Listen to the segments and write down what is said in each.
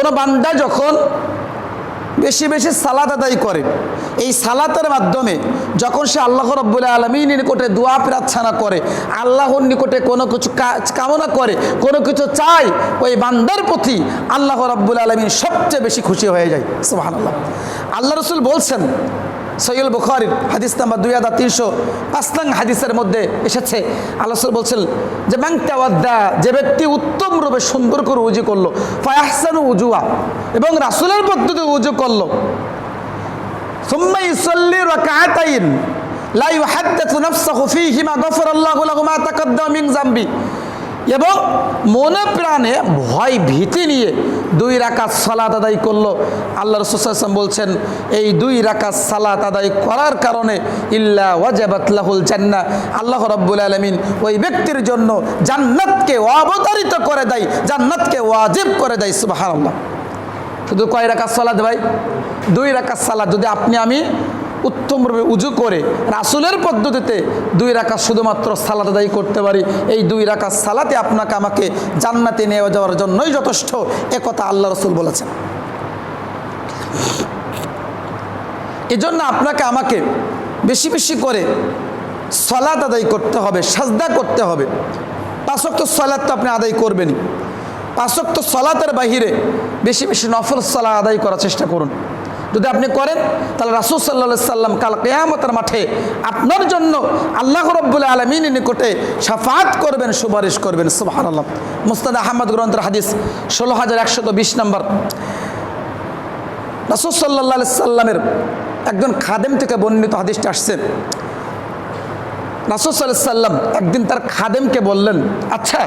কোনো বান্দা যখন বেশি বেশি সালাত আদায় করে, এই সালাতের মাধ্যমে যখন সে আল্লাহ রব্বুল আলমীর নিকটে দোয়া প্রার্থনা করে, আল্লাহর নিকটে কোনো কিছু কামনা করে, কোনো কিছু চায়, ওই বান্দার প্রতি আল্লাহ রব্বুল আলমিন সবচেয়ে বেশি খুশি হয়ে যায়। সুহান আল্লাহ আল্লাহ রসুল বলছেন সৈয়ুল বুখারির হাদিস নাম্বার দুই হাজার তিনশো পাঁচ নং হাদিসের মধ্যে এসেছে। আলোচনা বলছেন যে ব্যাংতাওয়াদ্দা যে ব্যক্তি উত্তম রূপে সুন্দর করে উজু করল, ফায়াহসানু উজুয়া, এবং রাসুলের পদ্ধতি উজু করল, সুম্মা ইসল্লি নাফসাহু ফীহিমা গফারাল্লাহু লাহু মা তাকাদ্দামা মিন যামবি। এবং মনে প্রাণে ভয় ভীতি নিয়ে দুই রাকাত সালাত আদায় করল। আল্লাহ রসুলাম বলছেন, এই দুই রাকাত সালাত আদায় করার কারণে ইল্লা ওয়াজাবাতলাহুল জান্না আল্লাহ রব্বুল আলমিন ওই ব্যক্তির জন্য জান্নাতকে অবতারিত করে দেয়, জান্নাতকে ওয়াজিব করে দেয় সুবাহ শুধু কয় রাকাত সালাদ ভাই? দুই রাকাত সালাদ যদি আপনি আমি উত্তমরূপে উজু করে রাসুলের পদ্ধতিতে দুই রাকাত শুধুমাত্র সালাদ আদায় করতে পারি। এই দুই রাকাত সালাতে আপনাকে আমাকে জান্নাতে নিয়ে যাওয়ার জন্যই যথেষ্ট। একথা আল্লাহ রসুল বলেছেন। এজন্য আপনাকে আমাকে বেশি বেশি করে সলাত আদায় করতে হবে, সাজদা করতে হবে। পাঁচক্ত সলাদ তো আপনি আদায় করবেনই। পাঁচক্ত সলাতের বাহিরে বেশি বেশি নফল সলা আদায় করার চেষ্টা করুন। যদি আপনি করেন, তাহলে রাসুল সাল্লা সাল্লাম কাল কেয়ামতের মাঠে আপনার জন্য আল্লাহ রব্বুল আলমিন নিকটে সাফাত করবেন, সুপারিশ করবেন। সুবাহান আল্লাহ মুস্তাদ আহমদ গ্রন্থের হাদিস ষোলো হাজার একশত বিশ নম্বর। রাসুল সাল্লাহ সাল্লামের একজন খাদেম থেকে বর্ণিত হাদিসটা আসছে। রাসুল সাল্লাম একদিন তার খাদেমকে বললেন আচ্ছা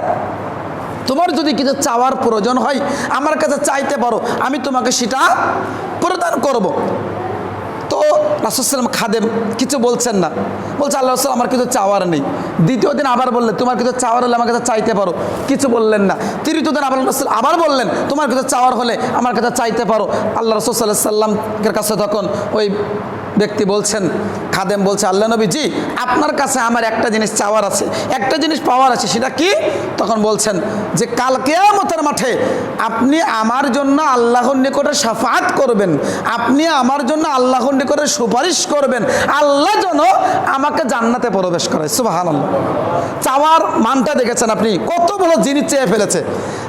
তোমার যদি কিছু চাওয়ার প্রয়োজন হয়, আমার কাছে চাইতে পারো, আমি তোমাকে সেটা প্রদান করব। রাসুসাল্লাম খাদেম, কিছু বলছেন না। বলছে আল্লাহ রসুল, আমার কিছু চাওয়ার নেই। দ্বিতীয় দিন আবার বললেন তোমার কিছু চাওয়ার হলে আমার কাছে চাইতে পারো। কিছু বললেন না। তৃতীয় দিন আবার রসুল আবার বললেন, তোমার কিছু চাওয়ার হলে আমার কাছে চাইতে পারো। আল্লাহ রসুল সাল্লাহ সাল্লামের কাছে তখন ওই ব্যক্তি বলছেন, খাদেম বলছে, আল্লাহ নবী, জি, আপনার কাছে আমার একটা জিনিস চাওয়ার আছে। একটা জিনিস পাওয়ার আছে, সেটা কি? তখন বলছেন যে, কাল কেয়ামতের মাঠে আপনি আমার জন্য আল্লাহর নিকটে সাফাত করবেন। আপনি আমার জন্য আল্লাহর নিকটে সুপারিশ করবেন, আল্লাহ যেন আমাকে জান্নাতে প্রবেশ করে। সুবাহান চাওয়ার মানটা দেখেছেন আপনি? কত বড় জিনিস চেয়ে ফেলেছে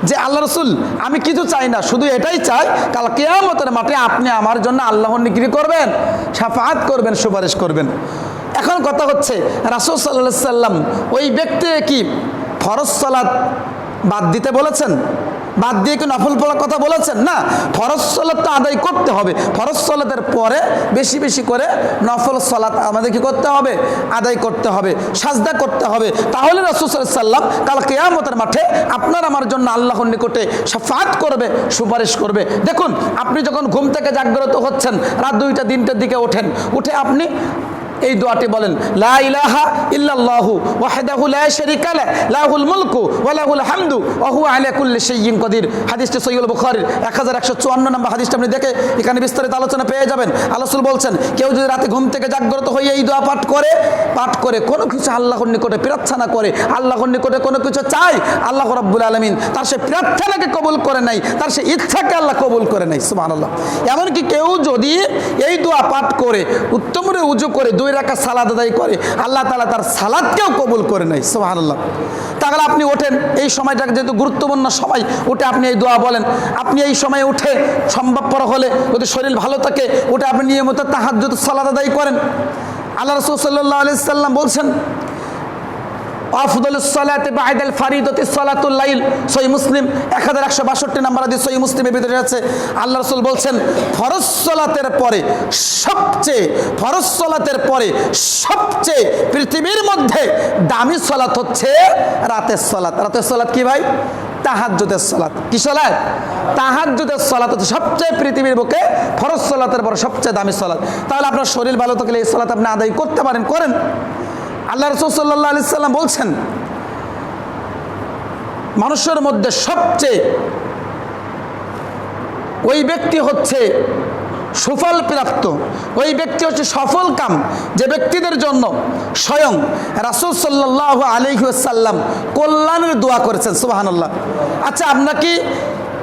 যে আল্লাহ রসুল, আমি কিছু চাই না, শুধু এটাই চাই, কাল কেয়ামতের মাঠে আপনি আমার জন্য আল্লাহর নিকরি করবেন সাফাত করবেন, সুপারিশ করবেন। এখন কথা হচ্ছে, রাসুল সাল্লাহ সাল্লাম ওই ব্যক্তি কি ফরজ সালাত বাদ দিতে বলেছেন? বাদ দিয়ে কি নফল পড়ার কথা বলেছেন? না, ফরজ সলাত তো আদায় করতে হবে। ফরজ সলাতের পরে বেশি বেশি করে নফল সলাত আমাদের কি করতে হবে? আদায় করতে হবে, সাজদা করতে হবে। তাহলে সাল্লাম কাল কেয়ামতের মাঠে আপনার আমার জন্য আল্লাহর নিকটে সাফাত করবে, সুপারিশ করবে। দেখুন, আপনি যখন ঘুম থেকে জাগ্রত হচ্ছেন, রাত দুইটা, তিনটার দিকে ওঠেন, উঠে আপনি এই দোয়াটি বলেন, লা ইলাহা ইল্লাল্লাহু ওয়াহদাহু লা শারীকা লা, লাহুল মুলকু ওয়া লাহুল হামদু ওয়া হুয়া আলা কুল্লি শাইইন কদির। হাদিসটি সহিহ বুখারীর 1154 নম্বর হাদিসটা আপনি দেখে এখানে বিস্তারিত আলোচনা পেয়ে যাবেন। আল্লাহ রাসূল বলছেন, কেউ যদি রাতে ঘুম থেকে জাগ্রত হয়ে এই দোয়া পাঠ করে পাঠ করে কোনো কিছু আল্লাহর নিকটে প্রার্থনা করে, আল্লাহর নিকটে কোনো কিছু চায়, আল্লাহ রাব্বুল আলামিন তার সে প্রার্থনাকে কবুল করে নাই, তার সে ইচ্ছাকে আল্লাহ কবুল করে নাই, সুবহানাল্লাহ। এমনকি কেউ যদি এই দোয়া পাঠ করে, উত্তমরে উজু করে দুই রাখা সালাদ আদায় করে, আল্লাহ তালা তার সালাদকেও কবুল করে নেয় সোহান আল্লাহ তাহলে আপনি ওঠেন, এই সময়টা যেহেতু গুরুত্বপূর্ণ সময়, উঠে আপনি এই দোয়া বলেন। আপনি এই সময় উঠে সম্ভবপর হলে যদি শরীর ভালো থাকে ওটা আপনি নিয়মিত তাহার যদি সালাদ আদায় করেন। আল্লাহ রসুল সাল্লাহ আলি সাল্লাম বলছেন আফদুল সালাতে বাঈদাল ফারিদতি সালাতুল লাইল। মুসলিম এক হাজার একশো বাষট্টি নাম্বার আল্লাহ রসুল বলছেন পরে সবচেয়ে পরে সবচেয়ে পৃথিবীর মধ্যে দামি সলাত হচ্ছে রাতের সলাত। রাতের সলাত কি ভাই? তাহাজ্জুদের সলাত। কি সলাত? তাহাজ্জুদের সলাত হচ্ছে সবচেয়ে পৃথিবীর বুকে ফরজ সলাতের পরে সবচেয়ে দামি সলাত। তাহলে আপনার শরীর ভালো থাকলে এই সলাত আপনি আদায় করতে পারেন, করেন। আল্লাহ রসুল সাল্লাহ আলি সাল্লাম বলছেন, মানুষের মধ্যে সবচেয়ে ওই ব্যক্তি হচ্ছে সুফল প্রাপ্ত ওই ব্যক্তি হচ্ছে সফল কাম যে ব্যক্তিদের জন্য স্বয়ং রাসুল সাল্লাহ আলহিসাল্লাম কল্যাণের দোয়া করেছেন সুবাহান্লাহ আচ্ছা আপনার কি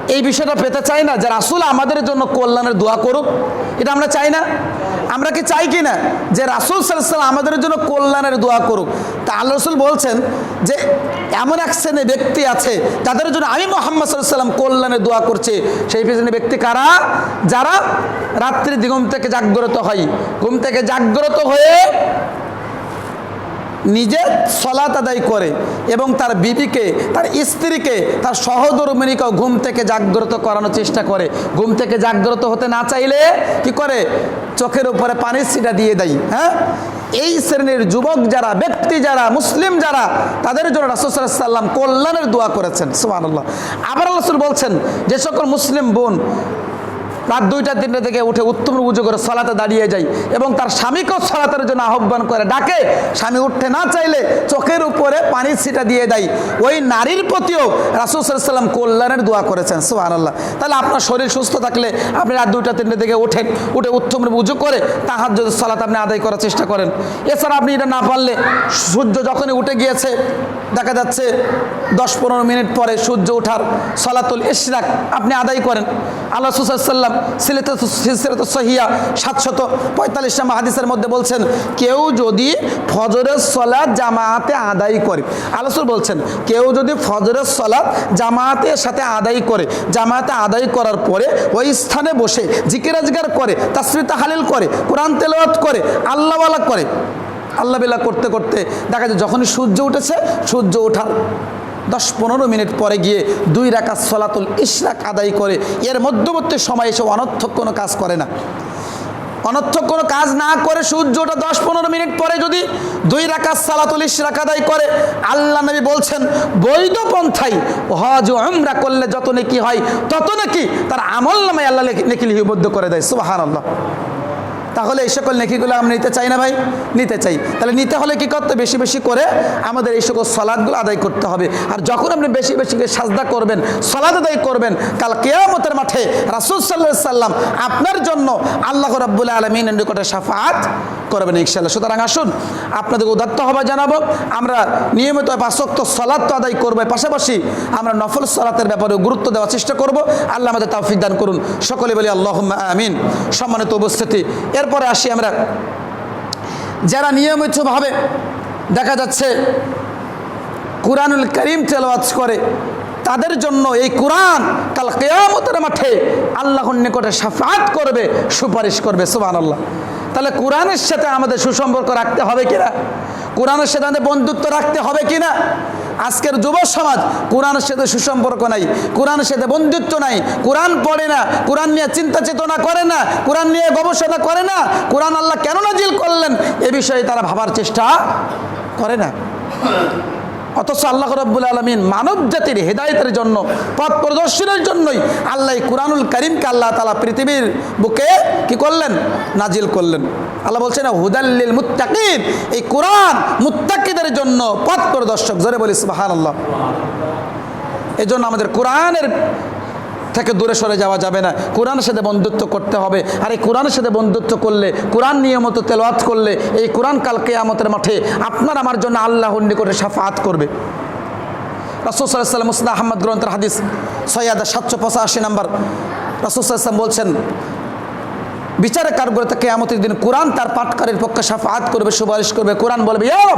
এই বিষয়টা পেতে চাই না যে রাসুল আমাদের জন্য কল্যাণের দোয়া করুক। এটা আমরা চাই না। আমরা কি চাই কি না? যে রাসুল সাল্লাম আমাদের জন্য কল্যাণের দোয়া করুক। তা আল্লাহ রসুল বলছেন যে এমন এক শ্রেণি ব্যক্তি আছে যাদের জন্য আমি মোহাম্মদ সাল্লাম কল্যাণের দোয়া করছি। সেই শ্রেণি ব্যক্তি কারা? যারা রাত্রি ঘুম থেকে জাগ্রত হয়। ঘুম থেকে জাগ্রত হয়ে নিজে সলাত আদায় করে এবং তার বিবিকে, তার স্ত্রীকে, তার সহধর্মিনীকেও ঘুম থেকে জাগ্রত করানোর চেষ্টা করে। ঘুম থেকে জাগ্রত হতে না চাইলে কি করে? চোখের উপরে পানির সিটা দিয়ে দেয় হ্যাঁ? এই শ্রেণির যুবক যারা, ব্যক্তি যারা, মুসলিম যারা, তাদের জন্য রাসুসাল্লাম কল্যাণের দোয়া করেছেন সুমান আল্লাহ আবার বলছেন, যে সকল মুসলিম বোন রাত দুইটা, তিনটা থেকে উঠে উত্তম উজু করে সলাতে দাঁড়িয়ে যায় এবং তার স্বামীকেও সলাতের জন্য আহ্বান করে, ডাকে। স্বামী উঠতে না চাইলে চোখের উপরে পানির ছিটা দিয়ে দেয়। ওই নারীর প্রতিও রাসুল সাল্লাম কল্যাণের দোয়া করেছেন সুহান আল্লাহ তাহলে আপনার শরীর সুস্থ থাকলে আপনি রাত দুইটা, তিনটে থেকে ওঠেন উঠে উত্তম উজু করে তাহার যদি সলাত আপনি আদায় করার চেষ্টা করেন। এছাড়া আপনি এটা না পারলে সূর্য যখনই উঠে গিয়েছে, দেখা যাচ্ছে দশ পনেরো মিনিট পরে সূর্য ওঠার সলাতুল ইশরাক আপনি আদায় করেন। আল্লাহ সুসাল্লাম সিলসিরাত সহিয়া সাতশত পঁয়তাল্লিশ নম্বর হাদিসের মধ্যে বলছেন, কেউ যদি ফজরের সলাদ জামায়াতে আদায় করে আলোচনা বলছেন, কেউ যদি ফজরের সলাদ জামায়াতের সাথে আদায় করে জামায়াতে আদায় করার পরে ওই স্থানে বসে জিকিরাজগার করে তাসমিতা হালিল করে, কোরআন তেলাওয়াত করে, আল্লাহওয়ালা করে আল্লাহ করতে করতে দেখা যায় যখনই সূর্য উঠেছে, সূর্য ওঠার দশ পনেরো মিনিট পরে গিয়ে দুই রাকাত সলাতুল ইশরাক আদায় করে এর মধ্যবর্তী সময় এসে অনর্থক কোনো কাজ করে না। অনর্থক কোনো কাজ না করে সূর্যটা দশ পনেরো মিনিট পরে যদি দুই রাকাত সালাতুল ইশরাক আদায় করে, আল্লাহ নবী বলছেন, বৈধ পন্থাই হজ ও উমরা করলে যত নাকি হয় তত নাকি, তার আমল নামে আল্লাহ নেকি লিপিবদ্ধ করে দেয়। সুবাহান আল্লাহ তাহলে এই সকল নেকিগুলো আমরা নিতে চাই না ভাই? নিতে চাই। তাহলে নিতে হলে কি করতে বেশি বেশি করে আমাদের এই সকল সলাদগুলো আদায় করতে হবে। আর যখন আপনি বেশি বেশি করে সাজদা করবেন, সলাদ আদায় করবেন, কাল কেয়ামতের মাঠে রাসুল সাল্লাহ সাল্লাম আপনার জন্য আল্লাহ রাব্বুল আলমিনের নিকটে সাফাত করবেন ইনশাল্লাহ সুতরাং আসুন আপনাদের উদাত্ত হবা জানাব। আমরা নিয়মিত পাশক্ত সলাদ তো আদায় করব পাশাপাশি আমরা নফল সলাতের ব্যাপারে গুরুত্ব দেওয়ার চেষ্টা করব। আল্লাহ আমাদের তাফিক দান করুন। সকলে বলি আল্লাহ আমিন। সম্মানিত উপস্থিতি এরপরে আসি আমরা। যারা নিয়মিতভাবে দেখা যাচ্ছে কোরআনুল করিম তেলাওয়াত করে, তাদের জন্য এই কোরআন কাল কেয়ামতের মাঠে আল্লাহর নিকটে সাফাত করবে, সুপারিশ করবে সুবান আল্লাহ তাহলে কোরআনের সাথে আমাদের সুসম্পর্ক রাখতে হবে কিনা? কোরআনের সাথে আমাদের বন্ধুত্ব রাখতে হবে কিনা? আজকের যুব সমাজ কোরআনের সাথে সুসম্পর্ক নাই কোরআনের সাথে বন্ধুত্ব নাই, কোরআন পড়ে না, কোরআন নিয়ে চিন্তা চেতনা করে না, কোরআন নিয়ে গবেষণা করে না, কোরআন আল্লাহ কেন নাজিল করলেন? এ বিষয়ে তারা ভাবার চেষ্টা করে না। অথচ আল্লাহ রব্বুল আলমিন মানব জাতির হেদায়তের জন্য, পথ প্রদর্শনের জন্যই আল্লাহ কুরআনুল করিমকে আল্লাহ তালা পৃথিবীর বুকে কি করলেন? নাজিল করলেন। আল্লাহ বলছেন হুদাল্লিল মুত্তাকিদ এই কোরআন মুত্তাকিদের জন্য পথ প্রদর্শক। জোরে বলিস বাহান আল্লাহ এই জন্য আমাদের কোরআনের থেকে দূরে সরে যাওয়া যাবে না। কোরআনের সাথে বন্ধুত্ব করতে হবে। আর এই কোরআনের সাথে বন্ধুত্ব করলে, কোরআন নিয়মিত তেলাওয়াত করলে, এই কোরআন কালকে আমাদের মাঠে আপনার আমার জন্য আল্লাহর নিকটে সাফাত করবে। রাসুল সাল্লাম মুসদ আহমদ গ্রন্থের হাদিস, সৈয়াদা সাতশো পঁচাশি নাম্বার। রাসুল সাল্লাম বলছেন বিচারে তাকে কেয়ামতের দিন কোরআন তার পাটকারীর পক্ষে সাফাত করবে, সুপারিশ করবে, কোরআন বলবে, "ইয়া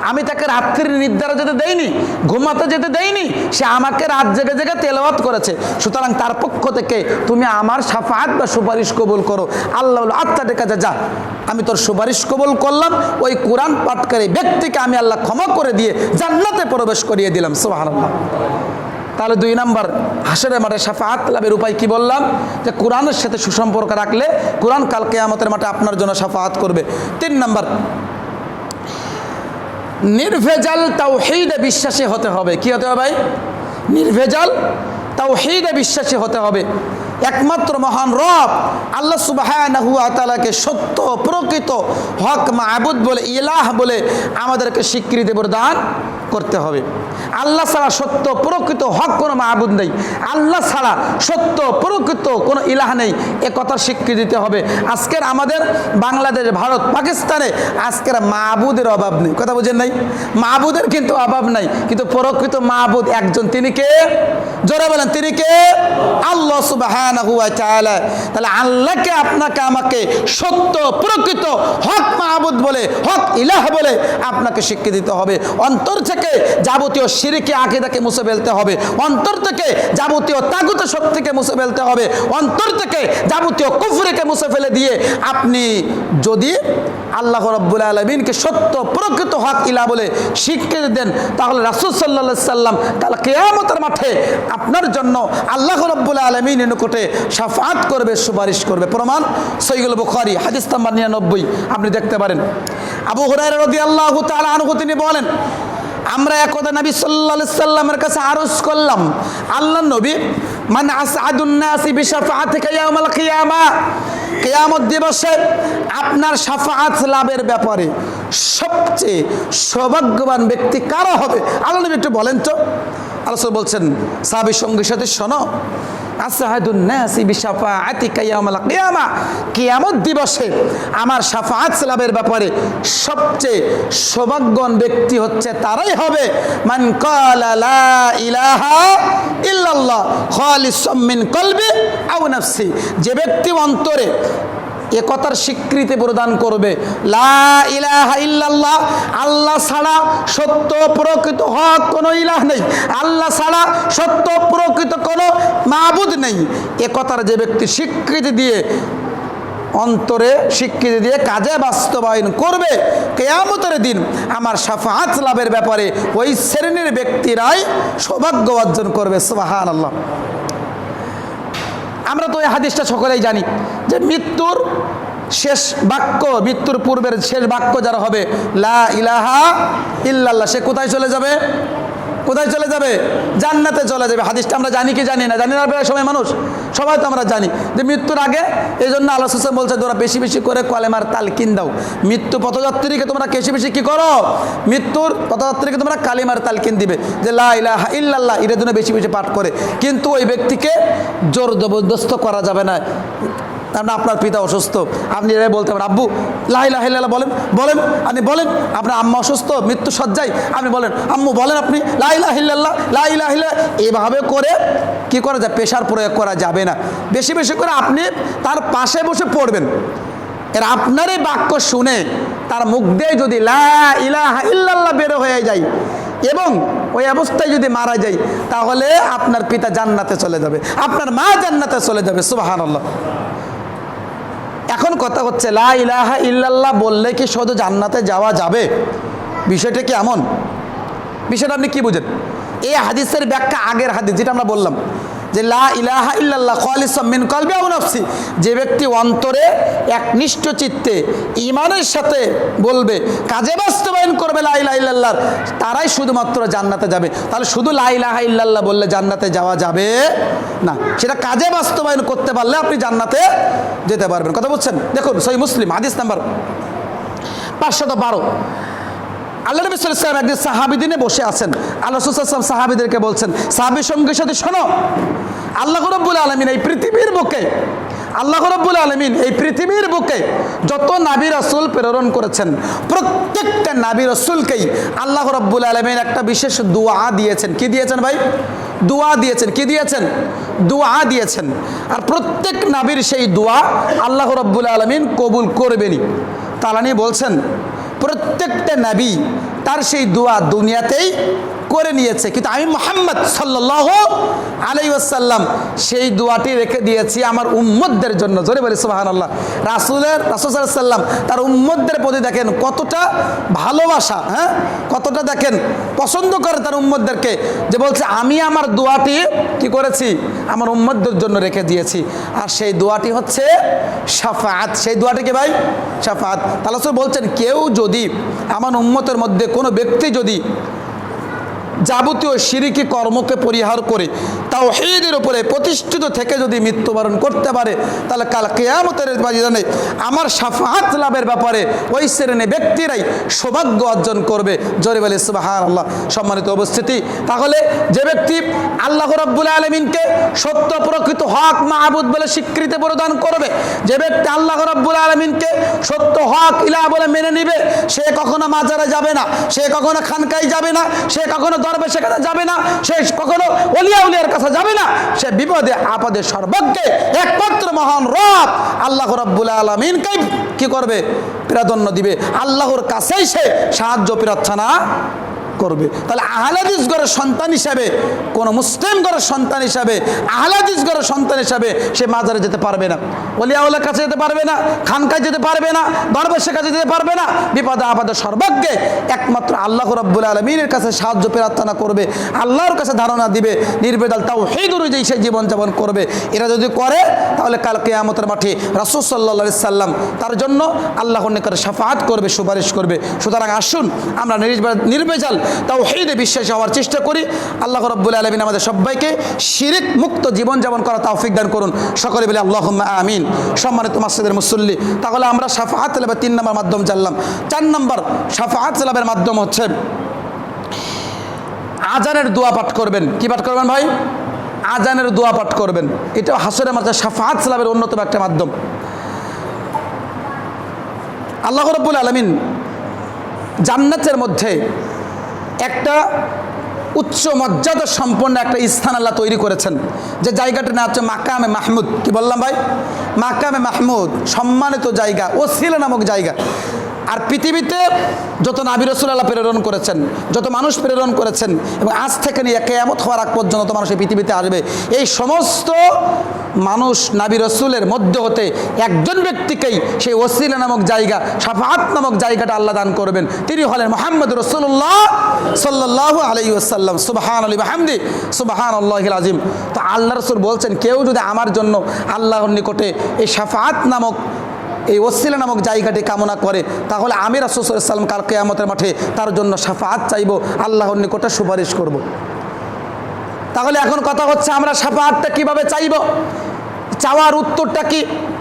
আমি তাকে রাত্রির নিদ্রা যেতে দেইনি, ঘুমাতে যেতে দেইনি, সে আমাকে রাত জেগে জেগে তেলাওয়াত করেছে। সুতরাং তার পক্ষ থেকে তুমি আমার সাফাত বা সুপারিশ কবুল করো। আল্লাহ ঠিক আছে, যা, আমি তোর সুপারিশ কবুল করলাম, ওই কোরআন পাঠকারী ব্যক্তিকে আমি আল্লাহ ক্ষমা করে দিয়ে জান্নাতে প্রবেশ করিয়ে দিলাম। সুবহানাল্লাহ। তাহলে দুই নাম্বার, হাসরের মাঠে সাফাত লাভের উপায় কি বললাম? যে কোরআনের সাথে সুসম্পর্ক রাখলে কোরআন কালকে আমাদের মাঠে আপনার জন্য সাফাত করবে। তিন নাম্বার, নির্ভেজাল তাও তাওহীদে বিশ্বাসী হতে হবে। কি হতে হবে ভাই? নির্ভেজাল তাও তাওহীদে বিশ্বাসী হতে হবে। একমাত্র মহান রব আল্লাহ তাআলাকে সত্য, প্রকৃত হক মাহবুদ বলে, ইলাহ বলে আমাদেরকে স্বীকৃতি প্রদান করতে হবে। আল্লাহ ছাড়া সত্য, প্রকৃত হক কোনো মাহবুদ নেই। আল্লাহ ছাড়া সত্য, প্রকৃত কোনো ইলাহ নেই। এ কথার স্বীকৃতি দিতে হবে। আজকের আমাদের বাংলাদেশ, ভারত, পাকিস্তানে আজকের মাহবুদের অভাব নেই। কথা বুঝেন নাই? মাহবুদের কিন্তু অভাব নাই। কিন্তু প্রকৃত মাহবুদ একজন। তিনি কে? জোরে বলেন, তিনি কে? আল্লাহ সুবহানাহু তাআলা, তাহলে আল্লাহকে আপনাকে আমাকে সত্য, প্রকৃত হক মাহবুদ বলে, হক ইলাহ বলে আপনাকে শিক্ষা দিতে হবে। অন্তর থেকে যাবতীয় সিরিকে আকিদাকে মুছে ফেলতে হবে। অন্তর থেকে যাবতীয় তাগুত শক্তিকে মুছে ফেলতে হবে। অন্তর থেকে যাবতীয় কুফরিকে মুছে ফেলে দিয়ে আপনি যদি আল্লাহ রব্বুল আলমিনকে সত্য, প্রকৃত হক ইলা বলে স্বীকৃতি দেন, তাহলে রাসুল সাল্লা সাল্লাম তাহলে কেয়ামতের মাঠে আপনার জন্য আল্লাহ রব্বুল আলমিন নিকটে সাফাত করবে, সুপারিশ করবে। প্রমাণ সৈগুল বুখারি, হাদিস নাম্বার নিরানব্বই, আপনি দেখতে পারেন। আবু হুরাই রদি আল্লাহ তালা তিনি বলেন, আমরা একদা নবী সাল্লাহ সাল্লামের কাছে আরজ করলাম, আল্লাহ নবী মানে আসাদুন্নাসি বিশাফাআতি কিয়ামাল কিয়ামা কিয়ামত দিবসে আপনার সাফাআত লাভের ব্যাপারে সবচেয়ে সৌভাগ্যবান ব্যক্তি কারা হবে? আল্লাহ নবী একটু বলেন তো। আলোচনা বলছেন, সাহাবী সঙ্গীর সাথে শোনো দিবসে আমার সাফাআত লাভের ব্যাপারে সবচেয়ে সৌভাগ্যন ব্যক্তি হচ্ছে তারাই হবে। মান ইলাহা ইল্লাল্লাহ কলবি নাফসি। যে ব্যক্তি অন্তরে এ কথার স্বীকৃতি প্রদান করবে। ইল্লাল্লাহ, আল্লাহ ছাড়া সত্য প্রকৃত হক কোনো ইলাহ নেই। আল্লাহ ছাড়া সত্য প্রকৃত কোনো মাবুদ নেই। একতার যে ব্যক্তি স্বীকৃতি দিয়ে অন্তরে স্বীকৃতি দিয়ে কাজে বাস্তবায়ন করবে, কেয়ামতের দিন আমার সাফাহাত লাভের ব্যাপারে ওই শ্রেণির ব্যক্তিরাই সৌভাগ্য অর্জন করবে। সুবাহান আল্লাহ আমরা তো এই হাদিসটা সকলেই জানি। যে মৃত্যুর শেষ বাক্য, মৃত্যুর পূর্বের শেষ বাক্য যারা হবে, লা ইলাহা ইল্লাল্লাহ, সে কোথায় চলে যাবে? কোথায় চলে যাবে? জান্নাতে চলে যাবে। হাদিসটা আমরা জানি কি জানি না। জানি না প্রায় সময় মানুষ। সবাই তো আমরা জানি। যে মৃত্যুর আগে এই জন্য আল্লাহ হোসেন বলছে, তোমরা বেশি বেশি করে কলেমার তাল কিন দাও। মৃত্যু পথযাত্রীকে তোমরা বেশি বেশি কি করো? মৃত্যুর পথযাত্রীকে তোমরা কালিমার তালকিন দিবে। যে লা ইলাহা ইল্লাল্লাহ এর জন্য বেশি বেশি পাঠ করে। কিন্তু ওই ব্যক্তিকে জোর জবরদস্ত করা যাবে না। কারণ আপনার পিতা অসুস্থ, আপনি এরাই বলতে পারেন, আব্বু লাহি লাহিল্লা বলেন বলেন, আপনি বলেন, আপনার আম্মা অসুস্থ, মৃত্যু সজ্জায় আপনি বলেন, আম্মু, বলেন আপনি লাহি লাহিল্লাহ লাহি লাহিল্লা এভাবে করে কি করা যায়? পেশার প্রয়োগ করা যাবে না। বেশি বেশি করে আপনি তার পাশে বসে পড়বেন। এর আপনার এই বাক্য শুনে তার মুখ দিয়ে যদি লা ইলাহা ইল্লাল্লাহ বেরো হয়ে যায় এবং ওই অবস্থায় যদি মারা যায়, তাহলে আপনার পিতা জান্নাতে চলে যাবে, আপনার মা জান্নাতে চলে যাবে সুবাহান আল্লাহ এখন কথা হচ্ছে, লা ইলাহা ইল্লাল্লাহ বললে কি শুধু জান্নাতে যাওয়া যাবে? বিষয়টা কি এমন? বিষয়টা আপনি কি বুঝেন? এই হাদিসের ব্যাখ্যা আগের হাদিস, যেটা আমরা বললাম। যে লা ইলাহা ইল্লাল্লাহ খালিসাম মিন কলবি আও নাফসি। যে ব্যক্তি অন্তরে একনিষ্ঠ চিত্তে ইমানের সাথে বলবে, কাজে বাস্তবায়ন করবে লা ইলাহা ইল্লাল্লাহ তারাই শুধুমাত্র জান্নাতে যাবে। তাহলে শুধু লা ইলাহা ইল্লাল্লাহ বললে জান্নাতে যাওয়া যাবে? না, সেটা কাজে বাস্তবায়ন করতে পারলে আপনি জান্নাতে যেতে পারবেন। কথা বলছেন? দেখুন সই মুসলিম, হাদিস নাম্বার পাঁচশত বারো। আল্লাহ নবী সাল্লাম একদিন সাহাবি দিনে বসে আছেন। আল্লাহ সুসাল্লাম সাহাবিদেরকে বলছেন সাহাবির সঙ্গে সাথে শোনো। আল্লাহ রব্বুল আলমিন এই পৃথিবীর বুকে, আল্লাহ রব্বুল আলমিন এই পৃথিবীর বুকে যত নাবি রসুল প্রেরণ করেছেন, প্রত্যেকটা নাবি রসুলকেই আল্লাহ রব্বুল আলমিন একটা বিশেষ দোয়া দিয়েছেন। কি দিয়েছেন ভাই? দোয়া দিয়েছেন। কি দিয়েছেন? দোয়া দিয়েছেন। আর প্রত্যেক নাবির সেই দোয়া আল্লাহ রব্বুল আলমিন কবুল করবেনই। তালানি বলছেন প্রত্যেকটা নাবী তার সেই দোয়া দুনিয়াতেই করে নিয়েছে। কিন্তু আমি মোহাম্মদ সাল্লাহ আলাই আসাল্লাম সেই দোয়াটি রেখে দিয়েছি আমার উম্মদদের জন্য। জোরে বলি সুবাহান আল্লাহ রাসুলের রাসুল সাল্লাম তার উম্মদদের প্রতি দেখেন কতটা ভালোবাসা হ্যাঁ? কতটা দেখেন পছন্দ করে তার উম্মদদেরকে যে বলছে, আমি আমার দোয়াটি কি করেছি? আমার উম্মদদের জন্য রেখে দিয়েছি। আর সেই দোয়াটি হচ্ছে সাফাত সেই দোয়াটি কি ভাই? সাফাত তাহলে বলছেন, কেউ যদি আমার উম্মতের মধ্যে কোনো ব্যক্তি যদি যাবতীয় সিরিকি কর্মকে পরিহার করে তাও হেদের উপরে প্রতিষ্ঠিত থেকে যদি মৃত্যুবরণ করতে পারে, তাহলে কাল কেয়ামতের বাজিদানে আমার সাফাহাত লাভের ব্যাপারে ওই শ্রেণি ব্যক্তিরাই সৌভাগ্য অর্জন করবে। জোরে বলে সুবাহান আল্লাহ সম্মানিত উপস্থিতি, তাহলে যে ব্যক্তি আল্লাহ রব্বুল আলমিনকে সত্য প্রকৃত হক মাহবুদ বলে স্বীকৃতি প্রদান করবে, যে ব্যক্তি আল্লাহ রব্বুল আলমিনকে সত্য হক ইলা বলে মেনে নিবে, সে কখনো মাজারে যাবে না, সে কখনো খানকায় যাবে না, সে কখনো দরবেশের কাছে যাবে না। সে কখনো অলিয়া উলিয়ার কাছে যাবে না। সে বিপদে, আপদে সর্বজ্ঞে একমাত্র মহান রব আল্লাহ রব্বুল আলমিনকে কি করবে? প্রাধান্য দিবে। আল্লাহর কাছেই সে সাহায্য, প্রার্থনা করবে। তাহলে আহলাদিস গড়ের সন্তান হিসাবে, কোনো মুসলিম গড়ের সন্তান হিসাবে, আহলাদিস গড়ের সন্তান হিসাবে সে মাজারে যেতে পারবে না। অলিয়াউলের কাছে যেতে পারবে না, খানকায় যেতে পারবে না, দরবেশের কাছে যেতে পারবে না। বিপদে আপদে সর্বজ্ঞে একমাত্র আল্লাহ রব্বুল আলমিনের কাছে সাহায্য প্রার্থনা করবে, আল্লাহর কাছে ধারণা দিবে, নির্বেদাল তাও সেই অনুযায়ী সে জীবনযাপন করবে। এরা যদি করে, তাহলে কাল কেয়ামতের মাঠে রাসুল সাল্লা সাল্লাম তার জন্য আল্লাহর নিকটে সাফাত করবে, সুপারিশ করবে। সুতরাং আসুন, আমরা নির্বে- নির্বেজাল তাও হেদে বিশ্বাসী হওয়ার চেষ্টা করি। আল্লাহ রব্বুল আলমিন আমাদের সবাইকে শিরিক মুক্ত জীবনযাপন করা তৌফিক দান করুন। সকলে বলে আল্লাহ আমিন। সম্মানিত মাসিদের মুসল্লি, তাহলে আমরা সাফাহাত লাভের তিন নম্বর মাধ্যম জানলাম। চার নম্বর সাফাহাত লাভের মাধ্যম হচ্ছে আজানের দোয়া পাঠ করবেন। কি পাঠ করবেন ভাই? আজানের দোয়া পাঠ করবেন। এটা হাসরের মাঝে সাফাহাত লাভের অন্যতম একটা মাধ্যম। আল্লাহ রব্বুল আলমিন জান্নাতের মধ্যে একটা উচ্চ মর্যাদা সম্পন্ন একটা স্থান আল্লাহ তৈরি করেছেন। যে জায়গাটার নাম হচ্ছে মাকামে মাহমুদ। কি বললাম ভাই? মাকামে মাহমুদ সম্মানিত জায়গা, ওসিলা নামক জায়গা। আর পৃথিবীতে যত নাবি রসুল্লাহ প্রেরণ করেছেন, যত মানুষ প্রেরণ করেছেন এবং আজ থেকে নিয়ে কেয়ামত হওয়ার আগ পর্যন্ত মানুষ এই পৃথিবীতে আসবে, এই সমস্ত মানুষ নাবি রসুলের মধ্যে হতে একজন ব্যক্তিকেই সেই ওসিলা নামক জায়গা সাফাত নামক জায়গাটা আল্লাহ দান করবেন। তিনি হলেন মোহাম্মদ রসুল্লাহ সাল্লাহ আলাই আসাল্লাম সুবাহান আলী মাহামদি সুবাহান আল্লাহ আজিম তো আল্লাহ রসুল বলছেন, কেউ যদি আমার জন্য আল্লাহর নিকটে এই সাফাত নামক এই ওসিলা নামক জায়গাটি কামনা করে তাহলে আমি রাসুসাল্লাম কাল কেয়ামতের মাঠে তার জন্য সাফাত চাইব, আল্লাহর নিকটে সুপারিশ করব। তাহলে এখন কথা হচ্ছে আমরা সাফাহাতটা কীভাবে চাইব চাওয়ার উত্তরটা কি?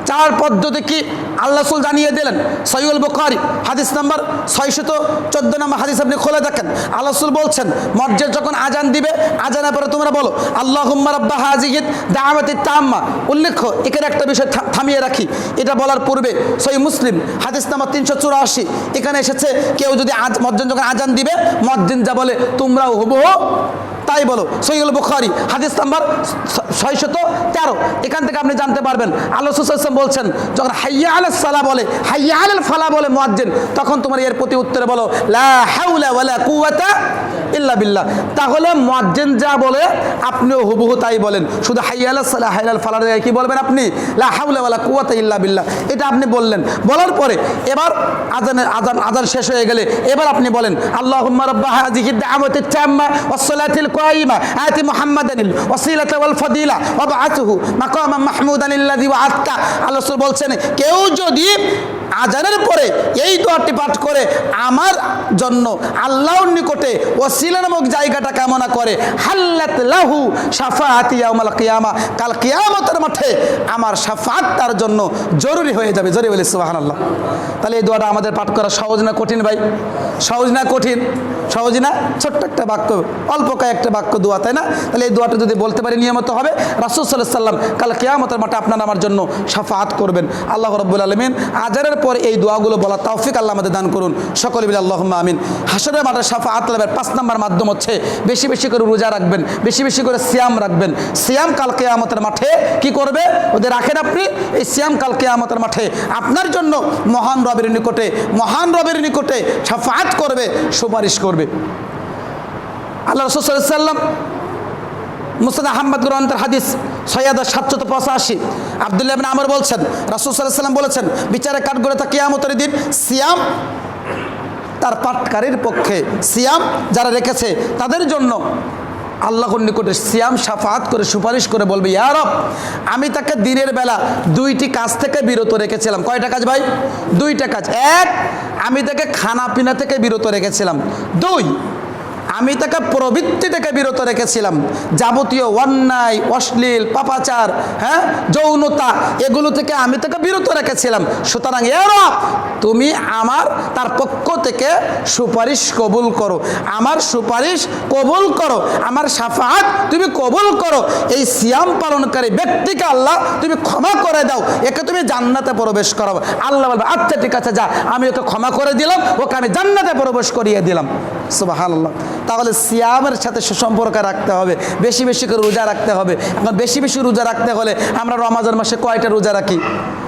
চাওয়ার পদ্ধতি কি? আল্লাহ রসুল জানিয়ে দিলেন সৈউল বুখারি, হাদিস নাম্বার ছয়শত চোদ্দ নম্বর হাদিস আপনি খুলে দেখেন। আল্লাহ রসুল বলছেন, মসজিদ যখন আজান দিবে, আজানের পরে তোমরা বলো আল্লাহ রব্বা হাজিদ দাওয়াতি তাম্মা উল্লেখ্য, এখানে একটা বিষয় থামিয়ে রাখি। এটা বলার পূর্বে সই মুসলিম, হাদিস নাম্বার তিনশো চুরাশি, এখানে এসেছে, কেউ যদি আজ, মসজিদ যখন আজান দিবে, মসজিদ যা বলে, তোমরাও হুবহু তাই বলো সৈয়ল বুখারি, হাদিস নাম্বার ছয়শত তেরো। এখান থেকে আপনি জানতে পারবেন, আল্লাহ সুসাল্লাম বলছেন, যখন হাইয়া আল সালা বলে, হাইয়া আল ফালা বলে মুয়াজ্জিন, তখন তোমার এর প্রতি উত্তরে বলো, লা ইল্লা বিল্লাহ। তাহলে মুয়াজ্জিন যা বলে, আপনিও হুবহু তাই বলেন। শুধু হাইয়া আল সালা, হাইয়া আল ফালার জায়গায় কি বলবেন আপনি? লা হাউলা ওয়ালা কুওয়াতা ইল্লা বিল্লাহ। এটা আপনি বললেন। বলার পরে এবার আজানের আজান আজান শেষ হয়ে গেলে, এবার আপনি বলেন, আল্লাহুম্মা রাব্বা হাযিহি দাওয়াতি তাম্মা ওয়াস-সালাতিল কায়িমা আতি মুহাম্মাদানিল ওয়াসিলাতা ওয়াল ফাদিলা ওয়াবআথহু মাকামান মাহমুদান আল্লাযী ওয়া'আদতা আল্লাহ রাসূল বলছেন কেউ যদি আজানের পরে এই দোয়াটি পাঠ করে আমার জন্য আল্লাহর নিকটে ওসিলা নামক জায়গাটা কামনা করে, হাল্লাত লাহু সাফাআতি ইয়াউমাল কিয়ামা। কাল কিয়ামতের মাঠে আমার সাফাত তার জন্য জরুরি হয়ে যাবে, জরুরি বলে সুবহানাল্লাহ। তাহলে এই দোয়াটা আমাদের পাঠ করা সহজ না কঠিন ভাই? সহজ না কঠিন? সহজ না? ছোট্ট একটা বাক্য, অল্প কয়েকটা বাক্য দোয়া, তাই না? তাহলে এই দোয়াটা যদি বলতে পারি নিয়মিত হবে। রাসুল সাল্লাহ সাল্লাম কাল কেয়ামতের মাঠে আপনারা আমার জন্য সাফাত করবেন। আল্লাহ রব্বুল আলমিন আজারের পর এই দোয়াগুলো বলা তৌফিক আল্লাহ আমাদের দান করুন। সকলে মিলে আল্লাহ আমিন। হাসরের মাঠে সাফাত লাভের পাঁচ নম্বর মাধ্যম হচ্ছে বেশি বেশি করে রোজা রাখবেন, বেশি বেশি করে সিয়াম রাখবেন। সিয়াম কালকে কেয়ামতের মাঠে কি করবে? ওদের রাখেন আপনি। এই সিয়াম কালকে কেয়ামতের মাঠে আপনার জন্য মহান রবের নিকটে, মহান রবের নিকটে সাফাত করবে, সুপারিশ করবে। আল্লাহ রসুল সাল্লাম মুসাদ আহমদ গ্রন্থের হাদিস ছয় সাতশত পঁচাশি। আবদুল্লাহ আমর বলছেন, রাসুল সাল্লাহ সাল্লাম বলেছেন বিচারে কাঠ করে তা কিয়ামতের দিন সিয়াম তার পাটকারীর পক্ষে, সিয়াম যারা রেখেছে তাদের জন্য আল্লাহর নিকটে সিয়াম সাফাত করে, সুপারিশ করে বলবে ইয়ারব আমি তাকে দিনের বেলা দুইটি কাজ থেকে বিরত রেখেছিলাম। কয়টা কাজ ভাই? দুইটা কাজ। এক, আমি তাকে খানা পিনা থেকে বিরত রেখেছিলাম। দুই আমি তাকে প্রবৃত্তি থেকে বিরত রেখেছিলাম। যাবতীয় অন্যায়, অশ্লীল, পাপাচার হ্যাঁ যৌনতা, এগুলো থেকে আমি তাকে বিরত রেখেছিলাম। সুতরাং এরা তুমি আমার তার পক্ষ থেকে সুপারিশ কবুল করো। আমার সুপারিশ কবুল করো। আমার সাফাহাত তুমি কবুল করো। এই সিয়াম পালনকারী ব্যক্তিকে আল্লাহ তুমি ক্ষমা করে দাও। একে তুমি জান্নাতে প্রবেশ করাবো আল্লাহ বলবে আচ্ছা ঠিক আছে, যা। আমি ওকে ক্ষমা করে দিলাম। ওকে আমি জান্নাতে প্রবেশ করিয়ে দিলাম। সুবাহ আল্লাহ তাহলে সিয়ামের সাথে সুসম্পর্ক রাখতে হবে, বেশি বেশি করে রোজা রাখতে হবে। এখন বেশি বেশি রোজা রাখতে হলে আমরা রমাজান মাসে কয়টা রোজা রাখি?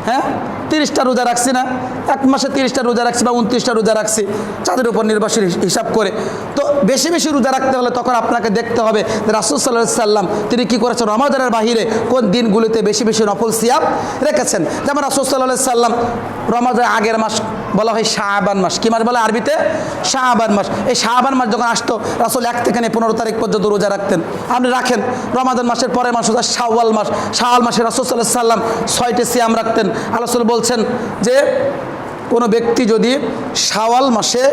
হ্যাঁ? তিরিশটা রোজা রাখছি না। এক মাসে তিরিশটা রোজা রাখছি বা উনত্রিশটা রোজা রাখছি। চাঁদের উপর নির্ভরশীল হিসাব করে। তো বেশি বেশি রোজা রাখতে হলে তখন আপনাকে দেখতে হবে রাসুল সাল্লাহ সাল্লাম তিনি কী করেছেন? রমাজানের বাহিরে কোন দিনগুলিতে বেশি বেশি নফল সিয়াম রেখেছেন? যেমন রাসুল সাল্লাহ সাল্লাম রমাজানের আগের মাস বলা হয় শাহবান মাস। কী মাস বলে আরবিতে? শাহবান মাস। এই শাহবান মাস যখন আসতো, রাসুল এক থেকে নিয়ে পনেরো তারিখ পর্যন্ত রোজা রাখতেন। আপনি রাখেন। রমাদান মাসের পরের মাস শাওয়াল মাস। শাওয়াল মাসে রাসুল সাল্লাহ সাল্লাম ছয়টি সিয়াম রাখতেন। আল্লাহ বলছেন যে, কোনো ব্যক্তি যদি শাওয়াল মাসে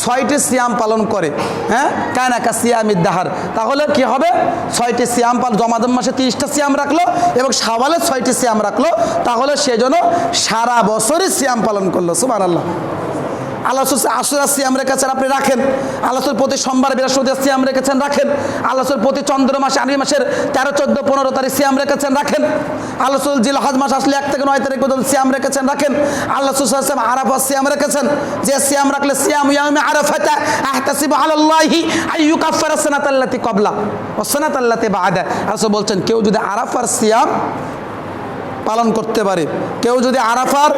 ছয়টি সিয়াম পালন করে হ্যাঁ কায়নাকা সিয়াম ইদাহার তাহলে কি হবে? ছয়টি সিয়াম পাল জমাদম মাসে তিরিশটা সিয়াম রাখল এবং সাওয়ালে ছয়টি সিয়াম রাখল, তাহলে সেজন্য সারা বছরই সিয়াম পালন করল। সুমান আল্লাহ আল্লাহ আসুরা সিয়াম রেখেছেন, আপনি রাখেন। আল্লাহর প্রতি সোমবার বৃহস্পতি সিয়াম রেখেছেন, রাখেন। আল্লাহর প্রতি চন্দ্র মাস আনি মাসের তেরো, চোদ্দ, পনেরো তারিখ সিয়াম রেখেছেন, রাখেন। আল্লাহ জিল হজ মাস আসলে এক থেকে নয় তারিখ পর্যন্ত সিয়াম রেখেছেন, রাখেন। আল্লাহ সুসাম আরাফা সিয়াম রেখেছেন, যে সিয়াম রাখলে সিয়াম ইয়ামে আরাফাতা আহতাসিবু আলাল্লাহি আইয়ু কাফারা সানাতাল্লাতি কবলা ও বলছেন, কেউ যদি আরাফার সিয়াম পালন করতে পারে। কেউ যদি আরাফার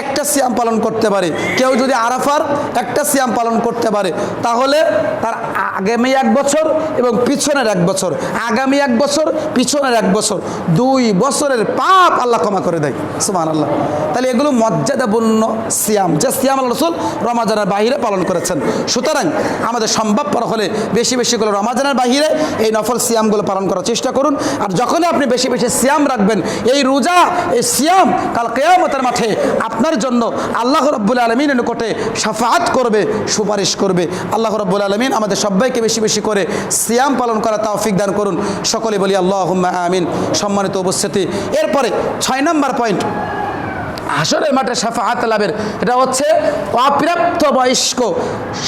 একটা সিয়াম পালন করতে পারে। কেউ যদি আরাফার একটা সিয়াম পালন করতে পারে। তাহলে তার আগামী এক বছর এবং পিছনের এক বছর। আগামী এক বছর, পিছনের এক বছর। দুই বছরের পাপ আল্লাহ ক্ষমা করে দেয়। সুমান আল্লাহ তাহলে এগুলো মর্যাদাপূর্ণ সিয়াম। যে সিয়াম আল্লাহ রসুল রমাজানের বাহিরে পালন করেছেন। সুতরাং আমাদের সম্ভবপর হলে বেশি বেশি করে রমাজানের বাহিরে এই নফল সিয়ামগুলো পালন করার চেষ্টা করুন। আর যখনই আপনি বেশি বেশি সিয়াম রাখবেন, এই রোজা এই সিয়াম কাল কেয়ামতের মাঠে আপনার জন্য আল্লাহ রব্বুল আলমিনের নিকটে সাফাত করবে, সুপারিশ করবে। আল্লাহ রব্বুল আলমিন আমাদের সবাইকে বেশি বেশি করে সিয়াম পালন করা তৌফিক দান করুন। সকলে বলি আল্লাহ আমিন। সম্মানিত উপস্থিতি। এরপরে ছয় নম্বর পয়েন্ট, হাসরের মাঠে সাফাহাত লাভের। এটা হচ্ছে অপ্রাপ্ত বয়স্ক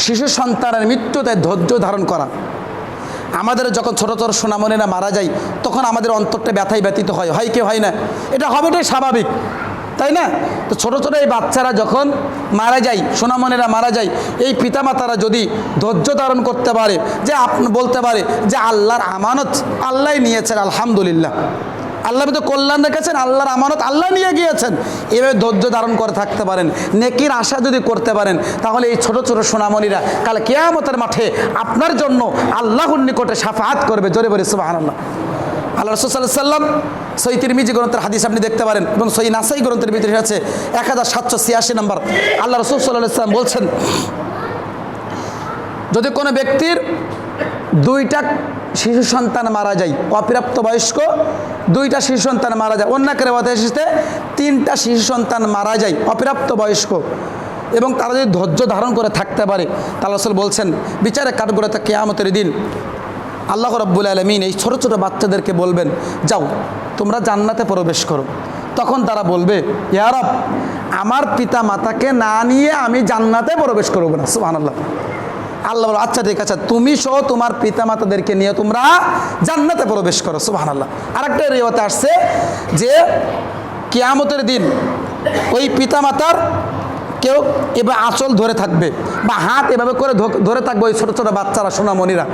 শিশু সন্তানের মৃত্যুতে ধৈর্য ধারণ করা। আমাদের যখন ছোট ছোট সোনামনেরা মারা যায়, তখন আমাদের অন্তরটা ব্যথায় ব্যতীত হয়। হয় কেউ হয় না? এটা হবেটাই স্বাভাবিক, তাই না? তো ছোটো ছোটো এই বাচ্চারা যখন মারা যায় সোনামনেরা মারা যায়, এই পিতামাতারা যদি ধৈর্য ধারণ করতে পারে, যে আপনি বলতে পারে যে আল্লাহর আমানত আল্লাহ নিয়েছেন, আলহামদুলিল্লাহ। আল্লাহ তো কল্যাণ রেখেছেন আল্লাহর আমানত আল্লাহ নিয়ে গিয়েছেন। এভাবে ধৈর্য ধারণ করে থাকতে পারেন, নেকির আশা যদি করতে পারেন, তাহলে এই ছোট ছোট সোনামণিরা কাল কেয়ামতের মাঠে আপনার জন্য আল্লাহর নিকটে সাফাহাত করবে। জোরে বলে সুবাহ আল্লাহ আল্লাহ রসুল্লাহ সাল্লাম সই তিরমিজি গ্রন্থের হাদিস আপনি দেখতে পারেন এবং সই নাসাই গ্রন্থের ভিতরে আছে এক হাজার সাতশো ছিয়াশি নম্বর। আল্লাহ রসুল সাল্লাহ সাল্লাম বলছেন, যদি কোনো ব্যক্তির দুইটা শিশু সন্তান মারা যায় অপ্রাপ্ত বয়স্ক, দুইটা শিশু সন্তান মারা যায়। অন্য কেরাবাতে এসেছে, তিনটা শিশু সন্তান মারা যায় অপ্রাপ্ত বয়স্ক। এবং তারা যদি ধৈর্য ধারণ করে থাকতে পারে, তাহলে আসল বলছেন বিচারে কাঠগড়াতে কেয়ামতের দিন আল্লাহ রব্বুল আলমিন এই ছোটো ছোটো বাচ্চাদেরকে বলবেন, যাও, তোমরা জান্নাতে প্রবেশ করো। তখন তারা বলবে ইয়ারব আমার পিতা মাতাকে না নিয়ে আমি জান্নাতে প্রবেশ করব না। সুহান আল্লাহ আল্লাহ বলো আচ্ছা ঠিক আছে, তুমি সহ তোমার পিতামাতাদেরকে নিয়ে তোমরা জান্নাতে প্রবেশ করো। সুবাহান আল্লাহ আর একটা রেওয়াতে আসছে যে, কেয়ামতের দিন ওই পিতামাতার কেউ এবার আঁচল ধরে থাকবে বা হাত এভাবে করে ধরে থাকবে ওই ছোটো ছোটো বাচ্চারা, সোনামণিরা।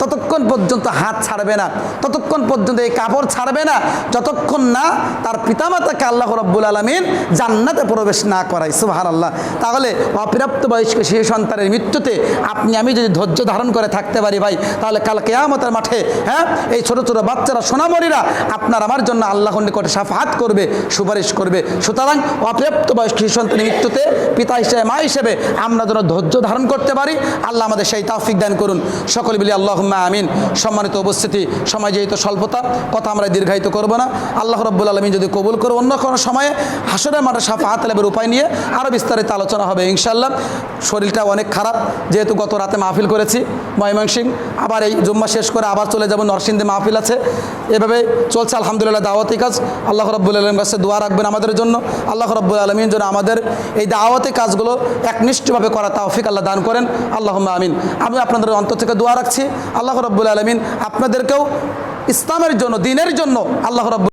ততক্ষণ পর্যন্ত হাত ছাড়বে না, ততক্ষণ পর্যন্ত এই কাপড় ছাড়বে না, যতক্ষণ না তার পিতামাতাকে আল্লাহ রব্বুল আলমিন জান্নাতে প্রবেশ না করায় সুবাহার আল্লাহ তাহলে অপ্রাপ্ত বয়স্ক শিশু সন্তানের মৃত্যুতে আপনি, আমি যদি ধৈর্য ধারণ করে থাকতে পারি ভাই, তাহলে কাল কেয়ামতের মাঠে হ্যাঁ এই ছোটো ছোটো বাচ্চারা, সোনামণিরা আপনার, আমার জন্য আল্লাহর নিকটে সাফাহাত করবে, সুপারিশ করবে। সুতরাং অপ্রাপ্ত বয়স্ক শিশু সন্তানের মৃত্যুতে পিতা হিসেবে, মা হিসেবে আমরা যেন ধৈর্য ধারণ করতে পারি, আল্লাহ আমাদের সেই তাফিক দান করুন। সকলে বলি আল্লাহ আমিন। সম্মানিত উপস্থিতি, সময় যেহেতু স্বল্পতা, কথা আমরা দীর্ঘায়িত করব না। আল্লাহ রব্বুল আলমিন যদি কবুল করে অন্য কোনো সময়ে হাসরের মাঠে সাফাহাত আলমের উপায় নিয়ে আরও বিস্তারিত আলোচনা হবে ইনশাল্লাহ শরীরটা অনেক খারাপ, যেহেতু গত রাতে মাহফিল করেছি ময়মনসিং। আবার এই জুম্মা শেষ করে আবার চলে যাব, নরসিংদী মাহফিল আছে। এভাবে চলছে, আলহামদুলিল্লাহ, দাওয়াতি কাজ। আল্লাহ রব্বুল আলম কাছে দোয়া রাখবেন আমাদের জন্য। আল্লাহ রব্বুল আলমিন যেন আমাদের এই দাওয়াতি কাজগুলো একনিষ্ঠভাবে করা তৌফিক আল্লাহ দান করেন। আল্লাহ আমিন। আমি আপনাদের অন্তর থেকে দোয়া রাখছি। আল্লাহ রব্বুল আলমিন আপনাদেরকেও ইসলামের জন্য দিনের জন্য আল্লাহ রব্বুল